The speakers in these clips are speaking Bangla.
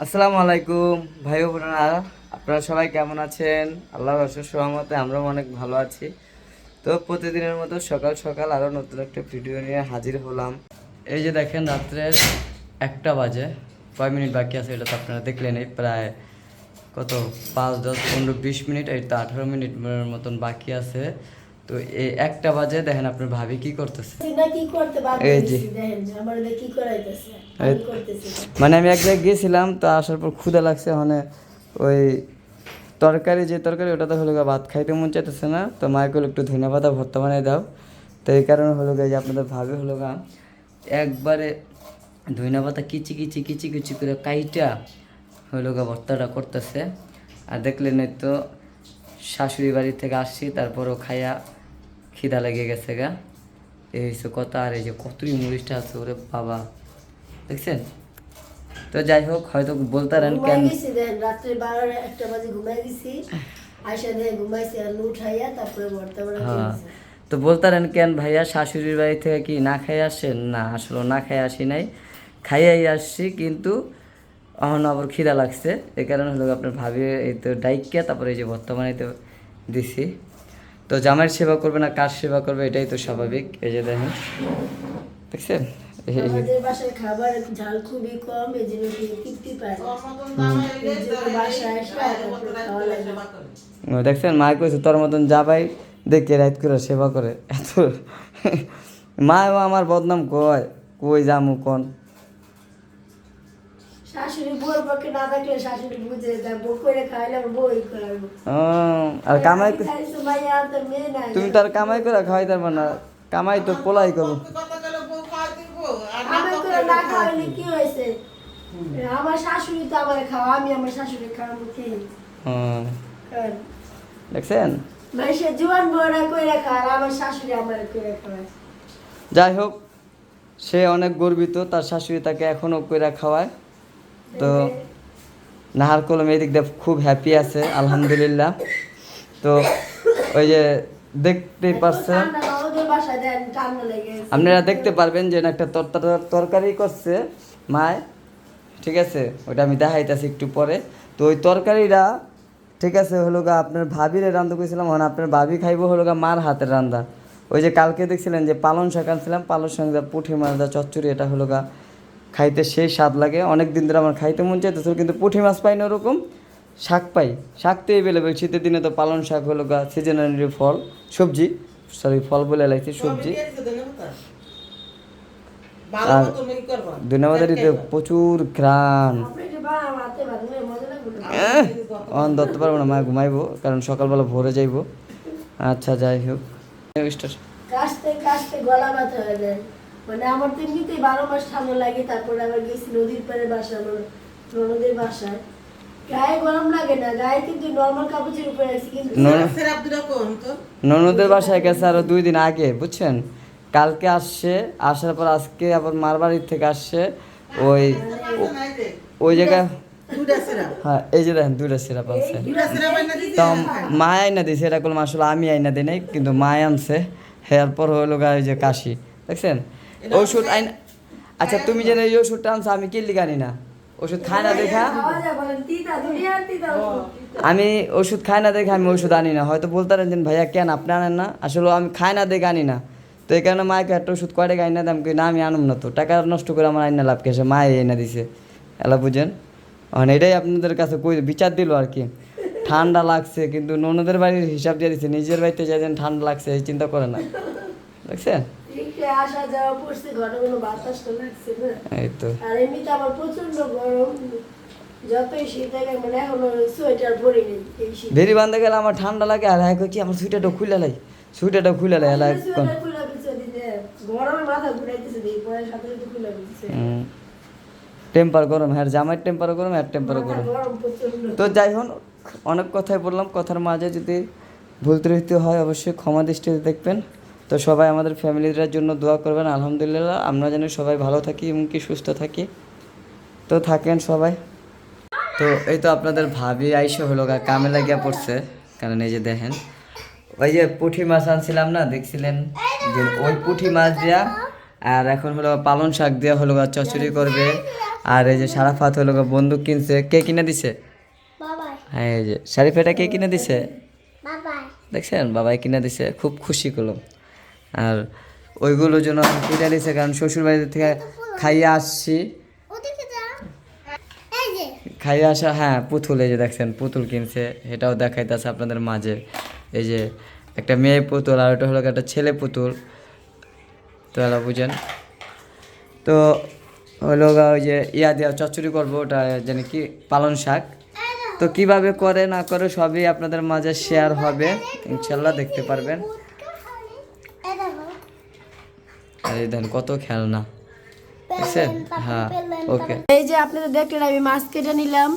আসসালামু আলাইকুম, ভাই বোনেরা। আপনারা সবাই কেমন আছেন? আল্লাহর অশেষ সহমতে আমরাও অনেক ভালো আছি। তো প্রতিদিনের মতো সকাল সকাল আরও নতুন একটা ভিডিও নিয়ে হাজির হলাম। এই যে দেখেন রাত্রের একটা বাজে, কয় মিনিট বাকি আছে এটা তো আপনারা দেখলেন, এই প্রায় কত? পাঁচ, দশ, পনেরো, বিশ মিনিট, এই তো আঠারো মিনিট মতন বাকি আছে। তো এই একটা বাজে দেখেন আপনার ভাবি কি করতেছে। এই যে। মানে আমি এক জায়গায় গিয়েছিলাম তো আসার পর ক্ষুদা লাগছে মানে ওই তরকারি যে তরকারি ওটা তো হলো ভাত খাইতে মন চাইতেছে না তো মায়ের কল একটু ধনিয়া পাতা ভর্তা বানিয়ে দাও। তো এই কারণে হলো যে আপনাদের ভাবে হলো গা একবারে ধনিয়া পাতা কিচি কিচি কিচি কিচি করে কাইটা হলো গা ভর্তাটা করতেছে। আর দেখলেন তো শাশুড়ি বাড়ি থেকে আসছি তারপরও খাইয়া খিদা লেগে গেছে গা। এই হচ্ছে কথা আর এই যে কতই মরিচটা আছে ওরে বাবা। দেখছেন? তো যাই হোক হয়তো বলতে পারেন কেন রাত্রে বারো একটা বাজে ঘুমাই গেছি। আইসা দেখে ঘুমাইছি আর উঠাইয়া তারপরে ভর্তা হ্যাঁ। তো বলতে পারেন কেন ভাইয়া শাশুড়ির বাড়ি থেকে কি না খাই আসেন? না আসলে না খাই আসি নাই। খাইয়াই আসছি কিন্তু এখন আবার খিদা লাগছে। এই কারণে হলো আপনার ভাবি এই তো ডাইকিয়া তারপরে এই যে বর্তমানে তো দিছি। তো জামাইয়ের সেবা করবে না কার সেবা করবে এটাই তো স্বাভাবিক। এই যে দেখেন দেখছেন? আমাদের বাসায় খাবার ঝাল খুবই কম এই জন্য তৃপ্তি পায়। দেখছেন? মা কইছে তোর মতন যা ভাই দেখে রাত করে সেবা করে। এত মাও আমার বদনাম কয় কই যামু কোন? শাশুড়ি বউর পক্ষে না থাকলে শাশুড়ি বুঝে যায় বউ করে খাইলে আমার বউই আর কামাই তুমি তার কামাই করে খাওয়াই তার না কামাই তো পোলাই করব আমি করে না খাওয়াইলে কি হয়েছে? আমার শাশুড়ি তো আমার খাওয়া আমি আমার শাশুড়ি খাওয়াবো কি? দেখছেন? মানুষে জীবন বড় আমার শাশুড়ি আমার করে খাওয়ায়। যাই হোক সে অনেক গর্বিত তার শাশুড়ি তাকে এখনও কইরা খাওয়ায়। তো নাহার কলম এই দিক দিয়ে খুব হ্যাপি আছে, আলহামদুলিল্লাহ। তো ওই যে দেখতেই পারছেন। আপনারা দেখতে পারবেন যে একটা তর- তর- তরকারি করছে মায়, ঠিক আছে? ওটা আমি দেখাইতেছি একটু পরে। তো ওই তরকারিটা, ঠিক আছে, হলো গা আপনার ভাবিরে রান্ধা করেছিলাম মানে আপনার ভাবি খাইবো হলো গা মার হাতের রান্ধা ওই যে কালকে দেখছিলেন যে পালন শাক আনছিলাম পালন শাক পুঁঠি মাছ চচ্চড়ি, এটা হলো গা খাইতে সেই স্বাদ লাগে। অনেক দিন ধরে আমার খাইতে মন চাইতেছিল কিন্তু পুঁঠি মাছ পাই না ওরকম শাক পাই। শাক তো এভেলেবেল শীতের দিনে তো পালন শাক হলো গা সিজনারি ফল সবজি সরি ফল বলে লাগছে সবজি। আর দুনিয়াবাজারিতে প্রচুর ঘ্রাণ। অন ধরতে পারব না মা ঘুমাইবো কারণ সকালবেলা ভোরে যাইবো। আচ্ছা যাই হোক। স্টার কাশতে কাশতে গলা ব্যথা হয়ে যায়। মানে আমার তো এমনিতেই বারো মাস ঠান্ডা লাগে তারপরে আবার গেছি নদীর পাড়ে বাসা আমার ননদের বাসায়। গায়ে গরম লাগে না গায়ে কিন্তু নর্মাল কাপড়ের উপরে রাখছি কিন্তু ননদের বাসায় গেছে আরও দুই দিন আগে বুঝছেন? কালকে আসছে আসার পর আজকে আবার মার বাড়ির থেকে আসছে ওই ওই জায়গায় হ্যাঁ এই যে দেখেন দুইটা সিরাপ আছে। তো মা আইনা দিছে এটা করলাম আসলে আমি আইনা দিই নাই কিন্তু মা আনছে। এরপর হলো গা ওই যে কাশি দেখছেন? ওষুধ আইনা আচ্ছা তুমি যেন এই ওষুধটা আনছো আমি কি লিগানি না। ওষুধ খায় না দেখা ওষুধ। আমি ওষুধ খাই না দেখে আমি ওষুধ আনি না। হয়তো বলতে পারেন যে ভাইয়া কেন আপনি আনেন না? আসলে আমি খাই না দেখে আনি না। তো এই কারণে মাকে একটা ওষুধ কয় গাই না দাম না আমি আনুম না তো। টাকা নষ্ট করে আমার আইনা লাভ কেসে মায়ে এনে দিছে। এলা বুঝেন? মানে এটাই আপনাদের কাছে কই বিচার দিল আর কি। ঠান্ডা লাগছে কিন্তু ননদের বাড়ির হিসাব দিয়ে দিচ্ছে নিজের বাড়িতে যাই ঠান্ডা লাগছে এই চিন্তা করে না। দেখছেন? আসা যাওয়া পড়ছে ঘন ঘন বাতাসটা লাগছে না। এই তো। আর এমনিতে আমার প্রচণ্ড গরম মানে ভেরি বান্ধে গেলে আমার ঠান্ডা লাগে আর হ্যাঁ কি আমার সুইটারটা খুলে লাই সুইটারটা খুলে লাই টেম্পার গরম হ্যাঁ টেম্পার গরম গরম। তো যাই হোক অনেক কথাই বললাম কথার মাঝে যদি ভুল ত্রুটি হয় অবশ্যই ক্ষমা দৃষ্টিতে দেখবেন। তো সবাই আমাদের ফ্যামিলিদের জন্য দোয়া করবেন আলহামদুলিল্লাহ। আমরা যেন সবাই ভালো থাকি এবং কি সুস্থ থাকি। তো থাকেন সবাই। তো এই তো আপনাদের ভাবি আইসা হলো গা কামে লাগিয়া পড়ছে। কারণ এই যে দেখেন ওই যে পুঁঠি মাছ আনছিলাম না দেখছিলেন? যে ওই পুঁঠি মাছ দিয়া আর এখন হলো পালন শাক দিয়া হলো গা চচড়ি করবে। আর এই যে সারাফাত হলো গিয়ে বন্দুক কিনছে। কে কিনে দিছে? হ্যাঁ এই যে শারিফেটা কে কিনে দিছে? দেখছেন? বাবাই কিনে দিছে। খুব খুশি করলাম। আর ওইগুলোর জন্য আমি কিনে দিছে কারণ শ্বশুর বাড়ি থেকে খাইয়ে আসছি। খাইয়ে আসা হ্যাঁ পুতুল, এই যে দেখছেন, পুতুল কিনছে, এটাও দেখাইতেছে আপনাদের মাঝে। এই যে একটা মেয়ে পুতুল, আর ওটা হলো একটা ছেলে পুতুল। তো এরা বুঝেন। তো হলো ওই যে ইয়া দিয়া চচ্চড়ি করব, ওটা জানি কি পালন শাক। তো কীভাবে করে না করে সবই আপনাদের মাঝে শেয়ার হবে, ইনশাল্লাহ দেখতে পারবেন এই দেখো আর এই দেখেন কত খেলনা। হ্যাঁ ওকে। এই যে আপনাদের দেখলেন আমি মাছ কেটে নিলাম।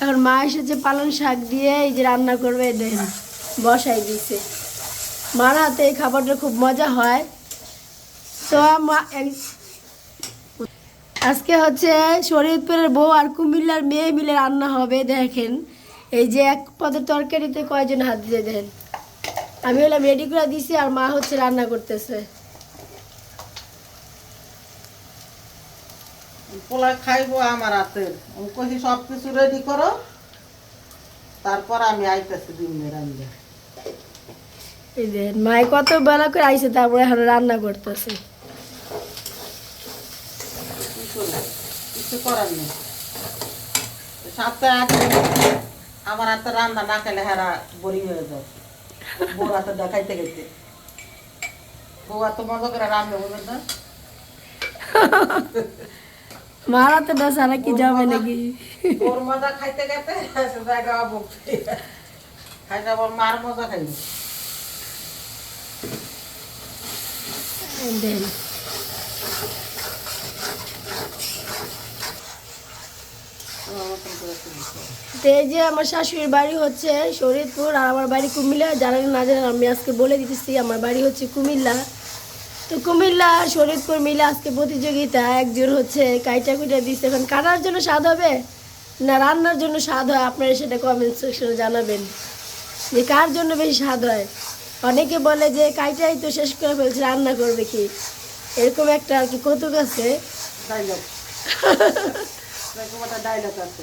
এখন মা এসেছে পালং শাক দিয়ে এই যে রান্না করবে দেখেন বসাই দিছে। মার হাতে এই খাবারটা খুব মজা হয়। তো মা আজকে হচ্ছে শরীয়তপুরের বউ আর কুমিল্লার মেয়ে মিলে রান্না হবে দেখেন। এই যে এক পদের তরকারিতে কয়জন হাত দিয়ে দেন? আমি হলাম রেডি করে দিছি আর মা হচ্ছে রান্না করতেছে। পোলা খাইবো আমার হাতের। আমি কইছি সব কিছু রেডি করো। তারপর আমি আইতেছি দিন রান্না। মায়ে কত বেলা করে আইসে তারপরে এখন রান্না করতেছে। কিছু করার নেই। সপ্তাহে আগে আমার হাতে রান্না না খেলে হেরা বোরিং হয়ে যায়। বউর হাতে দেখাইতে গেছে। বউ এত মজা করে রান্না বুঝলেন না। মারা তো না সারা কি যাবে নাকি? ওর মজা খাইতে গেতে জায়গা বুক খাই যাব মার মজা এই যে আমার শাশুড়ির বাড়ি হচ্ছে শরীরপুর আর আমার বাড়ি কুমিল্লা জানেন না জানেন আমি আজকে বলে দিতেছি আমার বাড়ি হচ্ছে কুমিল্লা। তো কুমিল্লা আর শরীরপুর মিলে আজকে প্রতিযোগিতা, একজন হচ্ছে কাইটা কুইটা দিচ্ছে এখন কাটার জন্য স্বাদ হবে না রান্নার জন্য স্বাদ হয়? আপনারা সেটা কমেন্ট সেকশনে জানাবেন। যে কার জন্য বেশি স্বাদ হয়? অনেকে বলে যে কাইটাই তো শেষ করে ফেলছে, রান্না করবে কি? এরকম একটা আর কি কৌতুক আছে। আছে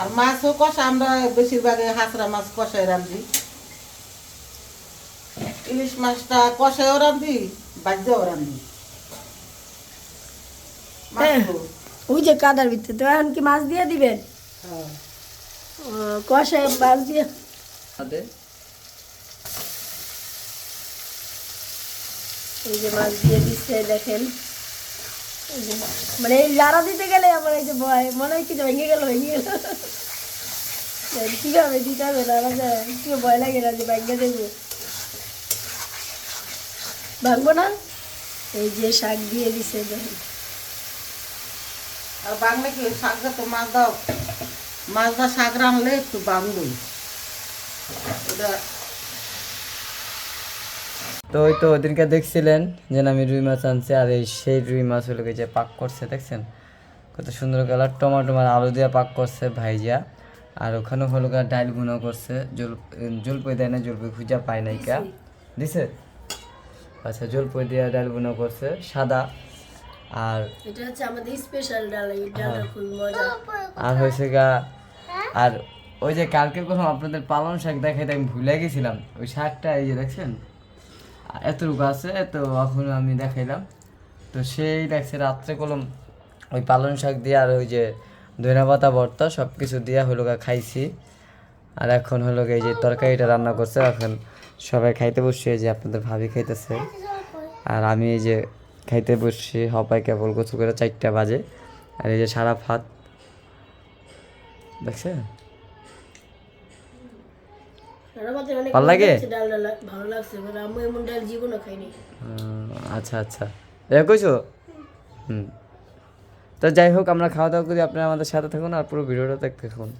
আর মাছও কষা আমরা বেশিরভাগ হাঁসরা মাছ কষাই রান্ধি। ইলিশ মাছটা কষাইও রান্ধি বাজ্যও রান্ধি। মাছগুলো, ওই যে কাদার ভিতরে তো এখন কি মাছ দিয়ে দিবেন? হ্যাঁ। কষায় মাছ দিয়ে এই যে মাছ দিয়ে দিচ্ছে দেখেন। মানে এই লাড়া দিতে গেলে আমার এই যে ভয়, মনে হয় কি যে ভেঙে গেল ভেঙে গেল। কীভাবে দিতে হবে লাড়া যায় একটু ভয় লাগে না যে ভেঙে দেবো? ভাঙবো না? এই যে শাক দিয়ে দিছে আর বাংলা কি শাকটা তো মাছ দাও মাছ দা শাক রানলে একটু বাংলো ওটা তো ওই তো ওদিনকে দেখছিলেন যে আমি রুই মাছ আনছি আর এই সেই রুই মাছ হলো গিয়ে যে পাক করছে দেখছেন? কত সুন্দর কালার টমাটো মানে আলু দিয়ে পাক করছে ভাইজা। আর ওখানে হলো ডাইল গুঁড়ো করছে জল জলপই দেয় না জলপই খুঁজা পায় নাই কা। দিছে? আচ্ছা জলপই দিয়ে ডাইল গুঁড়ো করছে সাদা। আর এটা হচ্ছে আমাদের স্পেশাল ডাল এই ডালটা খুব মজা। আর হয়েছে গা আর ওই যে কালকে কোনো আপনাদের পালং শাক দেখাইতে আমি ভুলে গেছিলাম ওই শাকটা এই যে দেখছেন? এতটুকু আছে, তো এখন আমি দেখাইলাম। তো সেই দেখছে রাত্রে কলম, ওই পালং শাক দিয়ে আর ওই যে ধনিয়া পাতা, ভর্তা সব কিছু দিয়ে হলো খাইছি। আর এখন হলো এই যে তরকারিটা রান্না করছে, এখন সবাই খাইতে বসছে যে আপনাদের ভাবি খাইতেছে। আর আমি এই যে খাইতে বসছি, হপাই কেবল গোছু করে চারটা বাজে। আর এই যে সারা ভাত। দেখছে ভালো লাগে? মজা হচ্ছে ডালটা লা- ভালো লাগছে আমি এমন ডাল জীবনও খাইনি আচ্ছা আচ্ছা। এটা কইছো? হুম। তো যাই হোক আমরা খাওয়া দাওয়া করি আপনারা আমাদের সাথে থাকুন আর পুরো ভিডিওটা দেখতে থাকুন।